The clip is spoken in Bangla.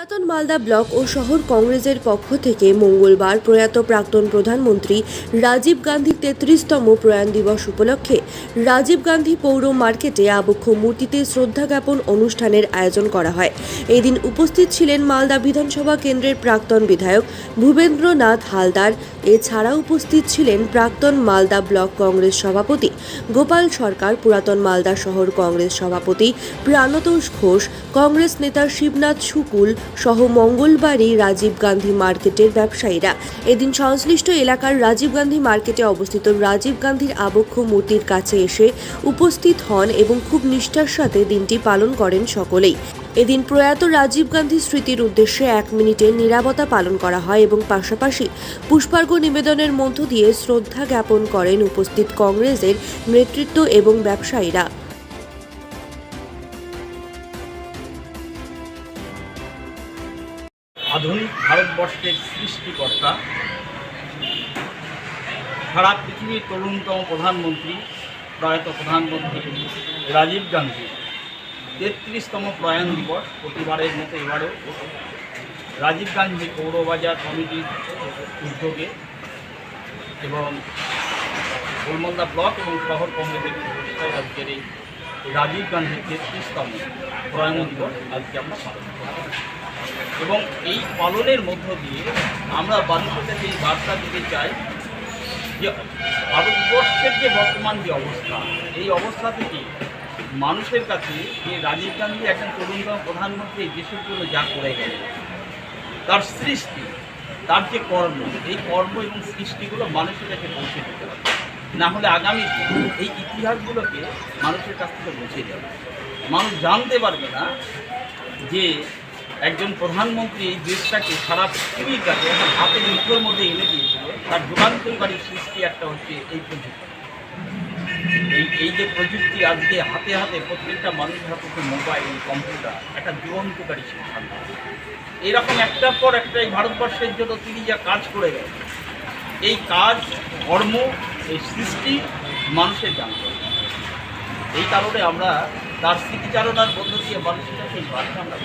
পুরাতন মালদা ব্লক ও শহর কংগ্রেসের পক্ষ থেকে মঙ্গলবার প্রয়াত প্রাক্তন প্রধানমন্ত্রী রাজীব গান্ধীর তেত্রিশতম প্রয়াণ দিবস উপলক্ষে রাজীব গান্ধী পৌর মার্কেটে আবক্ষ মূর্তিতে শ্রদ্ধা জ্ঞাপন অনুষ্ঠানের আয়োজন করা হয়। এদিন উপস্থিত ছিলেন মালদা বিধানসভা কেন্দ্রের প্রাক্তন বিধায়ক ভূপেন্দ্রনাথ হালদার। এছাড়া উপস্থিত ছিলেন প্রাক্তন মালদা ব্লক কংগ্রেস সভাপতি গোপাল সরকার, পুরাতন মালদা শহর কংগ্রেস সভাপতি প্রাণতোষ ঘোষ, কংগ্রেস নেতা শিবনাথ শুকুল সহ মঙ্গলবারই রাজীব গান্ধী মার্কেটের ব্যবসায়ীরা। এদিন সংশ্লিষ্ট এলাকার রাজীব গান্ধী মার্কেটে অবস্থিত রাজীব গান্ধীর আবক্ষ মূর্তির কাছে এসে উপস্থিত হন এবং খুব নিষ্ঠার সাথে দিনটি পালন করেন সকলেই। এদিন প্রয়াত রাজীব গান্ধী স্মৃতির উদ্দেশ্যে এক মিনিটের নিরাপত্তা পালন করা হয় এবং পাশাপাশি পুষ্পার্ঘ্য নিবেদনের মধ্য দিয়ে শ্রদ্ধা জ্ঞাপন করেন উপস্থিত কংগ্রেসের নেতৃত্ব এবং ব্যবসায়ীরা। আধুনিক ভারতবর্ষের সৃষ্টিকর্তা। সারা পৃথিবীর তরুণতম প্রধানমন্ত্রী, প্রয়াত প্রধানমন্ত্রী রাজীব গান্ধী। তেত্রিশতম প্রয়াণ দিবস প্রতিবারের মতো এবারও রাজীব গান্ধী পৌরবাজার কমিটির উদ্যোগে এবং গোলমন্দা ব্লক এবং শহর কংগ্রেসের প্রচেষ্টায় আজকের এই রাজীব গান্ধীর তেত্রিশতম প্রয়াণ দিবস আজকে আমরা পালন এবং এই পালনের মধ্য দিয়ে আমরা মানুষের এই বার্তা দিতে চাই যে ভারতবর্ষের যে বর্তমান যে অবস্থা, এই অবস্থা থেকে মানুষের কাছে যে রাজীব গান্ধী একজন তরুণতম প্রধানমন্ত্রী দেশের জন্য যা করে গেলেন, তার সৃষ্টি, তার যে কর্ম, এই কর্ম এবং সৃষ্টিগুলো মানুষের কাছে পৌঁছে দিতে হবে। না হলে আগামী এই ইতিহাসগুলোকে মানুষের কাছ থেকে মুছে যাবে মানুষ জানতে পারবে না যে একজন প্রধানমন্ত্রী দেশটাকে সারা পৃথিবীর কাছে হাতের মুঠোর মধ্যে এনে দিয়েছিল। তার যুগান্তকারী সৃষ্টি একটা হচ্ছে এই প্রযুক্তি। এই এই যে প্রযুক্তি আজকে হাতে হাতে প্রত্যেকটা মানুষের হাতে মোবাইল, কম্পিউটার, একটা যুগান্তকারী সিদ্ধান্ত এরকম একটার পর একটা এই ভারতবর্ষের জন্য তিনি যা কাজ করে গেছেন এই কাজ, ধর্ম, এই সৃষ্টি মানুষের জানতে এই কারণে আমরা তার স্মৃতিচারণার দিয়ে মানুষের কাছে এই বার্তা আমরা।